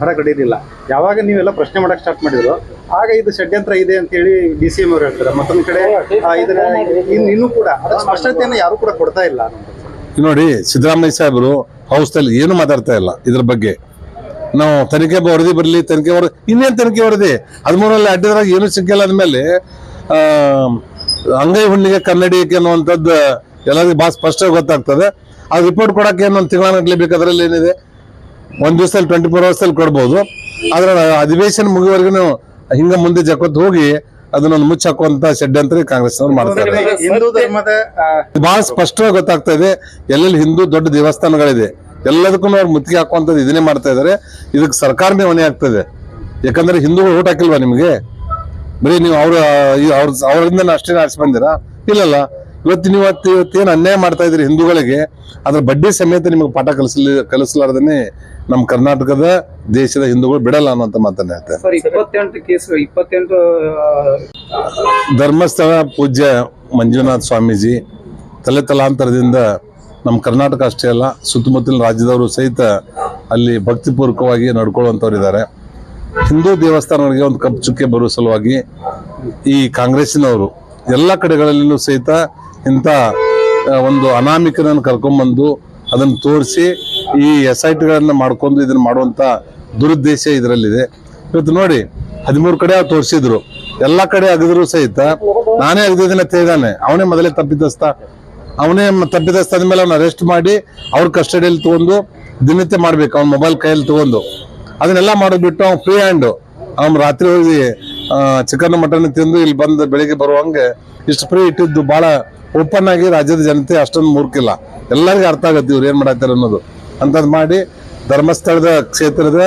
ಹೊರ ಕಡಿಲಿಲ್ಲ. ಯಾವಾಗ ನೀವೆಲ್ಲ ಪ್ರಶ್ನೆ ಮಾಡಕ್ ಸ್ಟಾರ್ಟ್ ಮಾಡಿದ್ರು ಆಗ ಇದು ಷಡ್ಯಂತ್ರ ಇದೆ ಅಂತ ಹೇಳಿ ಡಿ ಸಿ ಎಂ ಅವ್ರು ಹೇಳ್ತಾರೆ. ಮತ್ತೊಂದ್ ಕಡೆ ಇನ್ನು ಇದನ್ನ ಇನ್ನೂ ಕೂಡ ಸ್ಪಷ್ಟತೆಯನ್ನು ಯಾರು ಕೂಡ ಕೊಡ್ತಾ ಇಲ್ಲ ನೋಡಿ ಸಿದ್ದರಾಮಯ್ಯ ಸಾಹೇಬರು ಹೌಸ್ದಲ್ಲಿ ಏನು ಮಾತಾಡ್ತಾ ಇಲ್ಲ ಇದ್ರ ಬಗ್ಗೆ. ನಾವು ತನಿಖೆ ವರದಿ ಬರಲಿ ತನಿಖೆ ವರದಿ ಇನ್ನೇನು ತನಿಖೆ ವರದಿ? ಹದಿಮೂರಲ್ಲಿ ಅಡ್ಡದ್ರಾಗ ಏನು ಸಿಕ್ಕಿಲ್ಲ ಅಂದಮೇಲೆ ಅಂಗೈ ಹುಣ್ಣಿಗೆ ಕನ್ನಡಿಗೆ ಅನ್ನುವಂಥದ್ದು ಎಲ್ಲರಿಗೂ ಭಾಳ ಸ್ಪಷ್ಟವಾಗಿ ಗೊತ್ತಾಗ್ತದೆ. ಆ ರಿಪೋರ್ಟ್ ಕೊಡಕ್ಕೆ ಏನು ಒಂದು ತಿಂಗಳ ಬೇಕು ಏನಿದೆ? ಒಂದು ದಿವಸದಲ್ಲಿ ಟ್ವೆಂಟಿ ಫೋರ್ ಅವರ್ಸಲ್ಲಿ ಕೊಡ್ಬೋದು. ಆದ್ರೆ ಅಧಿವೇಶನ ಮುಗಿವರೆಗೂ ಹಿಂಗ ಮುಂದೆ ಜಕ್ಕೊತ್ ಹೋಗಿ ಅದನ್ನೊಂದು ಮುಚ್ಚಾಕುವಂತ ಷಡ್ಯಂತ್ರ ಕಾಂಗ್ರೆಸ್ನವ್ರು ಮಾಡ್ತಾರೆ. ಹಿಂದೂ ಧರ್ಮದ ಬಹಳ ಸ್ಪಷ್ಟವಾಗಿ ಗೊತ್ತಾಗ್ತಾ ಇದೆ. ಎಲ್ಲೆಲ್ಲಿ ಹಿಂದೂ ದೊಡ್ಡ ದೇವಸ್ಥಾನಗಳಿದೆ ಎಲ್ಲದಕ್ಕೂ ಅವ್ರು ಮುತ್ತಿಗೆ ಹಾಕುವಂಥದ್ದು ಇದನ್ನೇ ಮಾಡ್ತಾ ಇದ್ದಾರೆ ಇದಕ್ಕೆ ಸರ್ಕಾರನೇ ಹೊಣೆ ಆಗ್ತದೆ. ಯಾಕಂದ್ರೆ ಹಿಂದೂಗಳು ಓಟ್ ಹಾಕಿಲ್ವಾ ನಿಮಗೆ? ಬರೀ ನೀವು ಅವ್ರ ಅವ್ರ ಅವರಿಂದ ಅಷ್ಟೇ ಆರಿಸಿ ಬಂದಿರಾ? ಇಲ್ಲಲ್ಲ. ಇವತ್ತು ನೀವು ಇವತ್ತು ಇವತ್ತೇನು ಅನ್ಯಾಯ ಮಾಡ್ತಾ ಇದ್ರಿ ಹಿಂದೂಗಳಿಗೆ? ಅದ್ರ ಬಡ್ಡಿ ಸಮೇತ ನಿಮಗೆ ಪಾಠ ಕಲಿಸಲಿ ಕಲಿಸಲಾರ್ದೇ ನಮ್ಮ ಕರ್ನಾಟಕದ ದೇಶದ ಹಿಂದೂಗಳು ಬಿಡಲ್ಲ ಅನ್ನೋ ಮಾತನ್ನ ಹೇಳ್ತಾರೆ ಸರ್ ಇಪ್ಪತ್ತೆಂಟು ಕೇಸ್ ಇಪ್ಪತ್ತೆಂಟು ಧರ್ಮಸ್ಥಳ ಪೂಜ್ಯ ಮಂಜುನಾಥ ಸ್ವಾಮೀಜಿ ತಲೆ ತಲಾಂತರದಿಂದ ನಮ್ಮ ಕರ್ನಾಟಕ ಅಷ್ಟೇ ಅಲ್ಲ ಸುತ್ತಮುತ್ತಲಿನ ರಾಜ್ಯದವರು ಸಹಿತ ಅಲ್ಲಿ ಭಕ್ತಿಪೂರ್ವಕವಾಗಿ ನಡ್ಕೊಳ್ಳುವಂಥವ್ರು ಇದ್ದಾರೆ. ಹಿಂದೂ ದೇವಸ್ಥಾನಗಳಿಗೆ ಒಂದು ಕಪ್ಪು ಚುಕ್ಕೆ ಬರುವ ಸಲುವಾಗಿ ಈ ಕಾಂಗ್ರೆಸ್ಸಿನವರು ಎಲ್ಲ ಕಡೆಗಳಲ್ಲೂ ಸಹಿತ ಇಂಥ ಒಂದು ಅನಾಮಿಕನನ್ನು ಕರ್ಕೊಂಬಂದು ಅದನ್ನು ತೋರಿಸಿ ಈ ಎಸ್ ಐ ಟಿಗಳನ್ನು ಮಾಡ್ಕೊಂಡು ಇದನ್ನ ಮಾಡುವಂತ ದುರುದ್ದೇಶ ಇದರಲ್ಲಿದೆ. ಇವತ್ತು ನೋಡಿ, ಹದಿಮೂರು ಕಡೆ ಅವ್ರು ತೋರಿಸಿದ್ರು. ಎಲ್ಲ ಕಡೆ ಅಗದ್ರು ಸಹಿತ ನಾನೇ ಅಗದಿದ್ದೀನಿ ಅಂತ ಹೇಳಿದಾನೆ ಅವನೇ ಮೊದಲೇ ತಪ್ಪಿತಸ್ಥ ಅವನೇ ತಪ್ಪಿದಸ್ತ ಮೇಲೆ ಅವ್ನ ಅರೆಸ್ಟ್ ಮಾಡಿ ಅವ್ರ ಕಸ್ಟಡಿಯಲ್ಲಿ ತಗೊಂಡು ದಿನತೆ ಮಾಡ್ಬೇಕು. ಅವ್ನ ಮೊಬೈಲ್ ಕೈಯಲ್ಲಿ ತಗೊಂಡು. ಅದನ್ನೆಲ್ಲ ಮಾಡಿಬಿಟ್ಟು ಅವ್ನು ಫ್ರೀ ಹ್ಯಾಂಡ್ ಅವ್ನು ರಾತ್ರಿ ಹೋಗಿ ಚಿಕನ್ ಮಟನ್ ತಿಂದು ಇಲ್ಲಿ ಬಂದು ಬೆಳಿಗ್ಗೆ ಬರುವಂಗೆ ಇಷ್ಟು ಫ್ರೀ ಇಟ್ಟಿದ್ದು ಬಹಳ ಓಪನ್ ಆಗಿ ರಾಜ್ಯದ ಜನತೆ ಅಷ್ಟೊಂದು ಮೂರ್ಖಿಲ್ಲ. ಎಲ್ಲರಿಗೂ ಅರ್ಥ ಆಗತ್ತೆ ಇವ್ರು ಏನು ಮಾಡತ್ತಾರೆ ಅನ್ನೋದು. ಅಂತದ್ ಮಾಡಿ ಧರ್ಮಸ್ಥಳದ ಕ್ಷೇತ್ರದ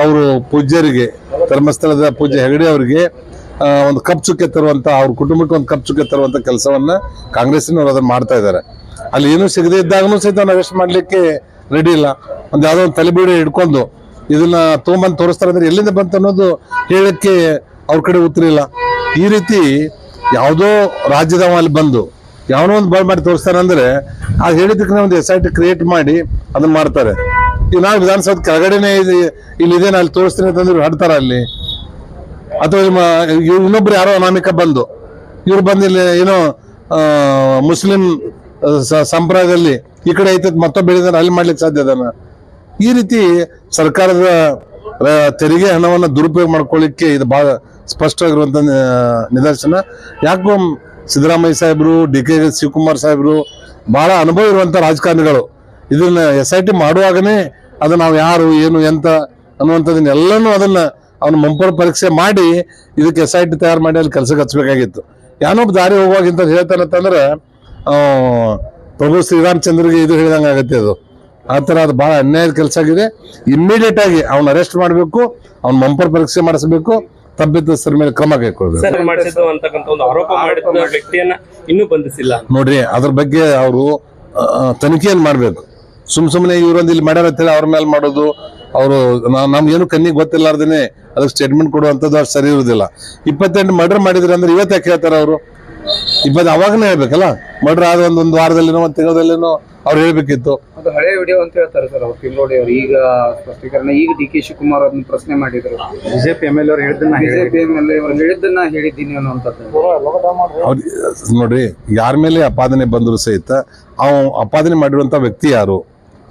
ಅವರು ಪೂಜ್ಯರಿಗೆ, ಧರ್ಮಸ್ಥಳದ ಪೂಜ್ಯ ಹೆಗಡೆ ಅವರಿಗೆ ಒಂದು ಕಪ್ ಚುಕ್ಕೆ ತರುವಂಥ ಅವ್ರ ಕುಟುಂಬಕ್ಕೆ ಒಂದು ಕಪ್ ಚುಕ್ಕೆ ತರುವಂಥ ಕೆಲಸವನ್ನು ಕಾಂಗ್ರೆಸ್ನವರು ಅದನ್ನು ಮಾಡ್ತಾ ಇದ್ದಾರೆ. ಅಲ್ಲಿ ಏನೂ ಸಿಗದೇ ಇದ್ದಾಗನೂ ಸಹಿತ ಅರೆಸ್ಟ್ ಮಾಡಲಿಕ್ಕೆ ರೆಡಿ ಇಲ್ಲ. ಒಂದು ಯಾವುದೋ ಒಂದು ತಲೆಬೀಡೆ ಹಿಡ್ಕೊಂಡು ಇದನ್ನ ತೊಗೊಂಬಂದು ತೋರಿಸ್ತಾರೆ ಅಂದ್ರೆ ಎಲ್ಲಿಂದ ಬಂತು ಅನ್ನೋದು ಹೇಳಕ್ಕೆ ಅವ್ರ ಕಡೆ ಉತ್ತರ ಇಲ್ಲ. ಈ ರೀತಿ ಯಾವುದೋ ರಾಜ್ಯದವ ಅಲ್ಲಿ ಬಂದು ಯಾವನೋ ಒಂದು ಬಾಳ್ ಮಾಡಿ ತೋರಿಸ್ತಾರೆ ಅಂದ್ರೆ ಅದು ಹೇಳಿದಕ್ಕೆ ಒಂದು ಎಸ್ ಕ್ರಿಯೇಟ್ ಮಾಡಿ ಅದನ್ನ ಮಾಡ್ತಾರೆ. ಈಗ ನಾವು ವಿಧಾನಸೌಧ ಕೆಳಗಡೆನೆ ಇದೆ ಇಲ್ಲಿ ಇದೆ ಅಲ್ಲಿ ತೋರಿಸ್ತೀನಿ ಅಂತಂದ್ರೆ ಹಾಡ್ತಾರ ಅಲ್ಲಿ. ಅಥವಾ ಇನ್ನೊಬ್ರು ಯಾರೋ ಅನಾಮಿಕ ಬಂದು, ಇವ್ರು ಬಂದು ಇಲ್ಲಿ ಏನೋ ಮುಸ್ಲಿಂ ಸಂಪ್ರದಾಯದಲ್ಲಿ ಈ ಕಡೆ ಐತೆ ಮತ್ತೊಬ್ಬ ಬೆಳೆದ್ರೆ ಅಲ್ಲಿ ಮಾಡ್ಲಿಕ್ಕೆ ಸಾಧ್ಯ ಅದನ್ನ ಈ ರೀತಿ ಸರ್ಕಾರದ ತೆರಿಗೆ ಹಣವನ್ನ ದುರುಪಯೋಗ ಮಾಡ್ಕೊಳ್ಳಿಕ್ಕೆ ಇದು ಬಹಳ ಸ್ಪಷ್ಟವಾಗಿರುವಂಥ ನಿದರ್ಶನ. ಯಾಕೋ ಸಿದ್ದರಾಮಯ್ಯ ಸಾಹೇಬರು, ಡಿ ಕೆ ಶಿವಕುಮಾರ್ ಸಾಹೇಬರು, ಬಹಳ ಅನುಭವ ಇರುವಂತ ರಾಜಕಾರಣಿಗಳು. ಇದನ್ನ ಎಸ್ ಐ ಟಿ ಮಾಡುವಾಗನೇ ಅದು ನಾವು ಯಾರು, ಏನು, ಎಂತ ಅನ್ನುವಂಥದ್ದನ್ನ ಎಲ್ಲನೂ ಅದನ್ನ ಅವನು ಮುಂಪರ ಪರೀಕ್ಷೆ ಮಾಡಿ ಇದಕ್ಕೆ ಎಸ್ ಐ ಟಿ ತಯಾರು ಮಾಡಿ ಅಲ್ಲಿ ಕೆಲಸಕ್ಕೆ ಹಚ್ಚಬೇಕಾಗಿತ್ತು ಯಾನೊಬ್ಬ ದಾರಿ ಹೋಗುವಾಗಿಂತ ಹೇಳ್ತಾನಂತಂದ್ರೆ ಪ್ರಭು ಶ್ರೀರಾಮಚಂದ್ರಿಗೆ ಇದು ಹೇಳಿದಂಗೆ ಆಗತ್ತೆ ಅದು. ಆ ಥರ ಅದು ಭಾಳ ಅನ್ಯಾಯದ ಕೆಲಸ ಆಗಿದೆ. ಇಮ್ಮಿಡಿಯೇಟ್ ಆಗಿ ಅವ್ನ ಅರೆಸ್ಟ್ ಮಾಡಬೇಕು, ಅವ್ನ ಮಂಪರ್ ಪರೀಕ್ಷೆ ಮಾಡಿಸ್ಬೇಕು. ತಪ್ಪಿತಸ್ಥರ ಮೇಲೆ ಕ್ರಮ ಕೈಗೊಳ್ಬೇಕು ಸರ್ ಮಾಡಿಸಿದ್ದು ಅಂತಕ್ಕಂಥ ಒಂದು ಆರೋಪ ಮಾಡಿದ ವ್ಯಕ್ತಿಯನ್ನ ಇನ್ನೂ ಬಂಧಿಸಿಲ್ಲ. ನೋಡ್ರಿ ಅದ್ರ ಬಗ್ಗೆ ಅವರು ತನಿಖೆಯನ್ನು ಮಾಡಬೇಕು. ಸುಮ್ ಸುಮ್ಮನೆ ಇವರೊಂದು ಇಲ್ಲಿ ಮಾಡ್ಯಾರ ಅಂತೇಳಿ ಅವ್ರ ಮೇಲೆ ಮಾಡೋದು ಅವರು ನಮ್ಗೇನು ಕಣ್ಣಿಗೆ ಗೊತ್ತಿಲ್ಲಾರ್ದೇನೆ ಅದಕ್ಕೆ ಸ್ಟೇಟ್ಮೆಂಟ್ ಕೊಡುವಂಥದ್ದು ಅಷ್ಟು ಸರಿ ಇರುವುದಿಲ್ಲ ಇಪ್ಪತ್ತೆಂಟು ಮರ್ಡರ್ ಮಾಡಿದ್ರೆ ಅಂದ್ರೆ ಇವತ್ತು ಯಾಕೆ ಹೇಳ್ತಾರೆ ಅವರು. ಇಪ್ಪತ್ತು ಅವಾಗನೇ ಹೇಳ್ಬೇಕಲ್ಲ? ಮರ್ಡರ್ ಆದ ಒಂದು ಒಂದು ವಾರದಲ್ಲಿನೋ ಒಂದು ತಿಂಗಳದಲ್ಲಿನೋ ಅವ್ರು ಹೇಳ್ಬೇಕಿತ್ತು. ಅದು ಹಳೆ ವಿಡಿಯೋ ಅಂತ ಹೇಳ್ತಾರೆ ಸರ್ ಅವ್ರು. ಕಿಲ್ಲೋಡಿ ಅವರು. ಈಗ ಸ್ಪಷ್ಟೀಕರಣ ಈಗ ಡಿ ಕೆ ಶಿವಕುಮಾರ್ ಅದನ್ನ ಪ್ರಶ್ನೆ ಮಾಡಿದ್ರು. ಬಿಜೆಪಿ ಎಂ ಎಲ್ ಅವ್ರು ಹೇಳಿದ್ದನ್ನ ಬಿಜೆಪಿ ಎಂ ಎಲ್ ಎ ಅವ್ರು ಹೇಳಿದ್ದನ್ನ ಹೇಳಿದ್ದೀನಿ ಅನ್ನುವಂಥದ್ದು. ಅವ್ರು ನೋಡ್ರಿ ಯಾರ ಮೇಲೆ ಅಪಾದನೆ ಬಂದ್ರು ಸಹಿತ ಅವ ಅಪಾದನೆ ಮಾಡಿರುವಂತ ವ್ಯಕ್ತಿ ಯಾರು?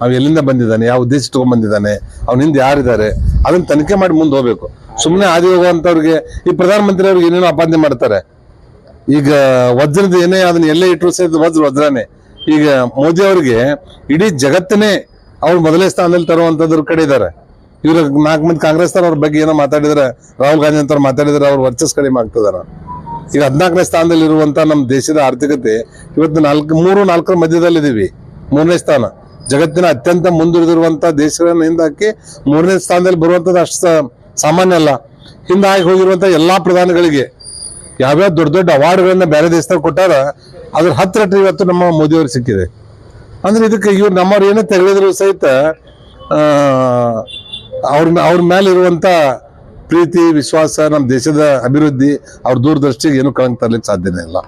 ಅವ್ ಎಲ್ಲಿಂದ ಬಂದಿದ್ದಾನೆ? ಯಾವ ಉದ್ದೇಶ ತಗೊಂಡ್ ಬಂದಿದ್ದಾನೆ ಅವ್ನ ಹಿಂದೆ ಯಾರಿದ್ದಾರೆ? ಅದನ್ನ ತನಿಖೆ ಮಾಡಿ ಮುಂದೆ ಹೋಗ್ಬೇಕು. ಸುಮ್ಮನೆ ಆದಿ ಹೋಗುವಂತವ್ರಿಗೆ ಈ ಪ್ರಧಾನಮಂತ್ರಿ ಅವ್ರಿಗೆ ಏನೇನೋ ಅಪಾದನೆ ಮಾಡ್ತಾರೆ. ಈಗ ವಜ್ರದ ಏನೇ ಅದನ್ನ ಎಲ್ಲೇ ಇಟ್ಟರು ಸಹಿತ ವಜ್ರ ವಜ್ರನೇ. ಈಗ ಮೋದಿ ಅವರಿಗೆ ಇಡೀ ಜಗತ್ತನ್ನೇ ಅವ್ರು ಮೊದಲೇ ಸ್ಥಾನದಲ್ಲಿ ತರುವಂತದ್ರ ಕಡೆ ಇದ್ದಾರೆ ಇವ್ರ ನಾಲ್ಕು ಮಂದಿ ಕಾಂಗ್ರೆಸ್ ಅವ್ರ ಬಗ್ಗೆ ಏನೋ ಮಾತಾಡಿದ್ರೆ, ರಾಹುಲ್ ಗಾಂಧಿ ಅಂತ ಮಾತಾಡಿದ್ರೆ ಅವ್ರ ವರ್ಚಸ್ ಕಡಿಮೆ ಆಗ್ತದಾರ. ಈಗ ಹದಿನಾಲ್ಕನೇ ಸ್ಥಾನದಲ್ಲಿ ಇರುವಂತ ನಮ್ಮ ದೇಶದ ಆರ್ಥಿಕತೆ ಇವತ್ತು ನಾಲ್ಕು, ಮೂರು ನಾಲ್ಕರ ಮಧ್ಯದಲ್ಲಿದ್ದೀವಿ. ಮೂರನೇ ಸ್ಥಾನ. ಜಗತ್ತಿನ ಅತ್ಯಂತ ಮುಂದುವರೆದಿರುವಂತ ದೇಶಗಳನ್ನ ಹಿಂದಾಕಿ ಮೂರನೇ ಸ್ಥಾನದಲ್ಲಿ ಬರುವಂತದ್ದು ಅಷ್ಟು ಸಾಮಾನ್ಯ ಅಲ್ಲ. ಹಿಂದಾಗಿ ಹೋಗಿರುವಂತ ಎಲ್ಲಾ ಪ್ರಧಾನಿಗಳಿಗೆ ಯಾವ್ಯಾವ ದೊಡ್ಡ ದೊಡ್ಡ ಅವಾರ್ಡ್ಗಳನ್ನ ಬೇರೆ ದೇಶದಾಗ ಕೊಟ್ಟಾರ ಅದ್ರ ಹತ್ರ ಇವತ್ತು ನಮ್ಮ ಮೋದಿಯವ್ರಿಗೆ ಸಿಕ್ಕಿದೆ. ಅಂದ್ರೆ ಇದಕ್ಕೆ ಇವ್ರು ನಮ್ಮವ್ರು ಏನೇ ತೆಗೆದ್ರು ಸಹಿತ ಅವ್ರ ಅವ್ರ ಮೇಲೆ ಇರುವಂತ ಪ್ರೀತಿ, ವಿಶ್ವಾಸ, ನಮ್ಮ ದೇಶದ ಅಭಿವೃದ್ಧಿ ಅವ್ರ ದೂರದೃಷ್ಟಿಗೆ ಏನು ಕಳಂಕ ತರ್ಲಿಕ್ಕೆ ಸಾಧ್ಯನೇ ಇಲ್ಲ.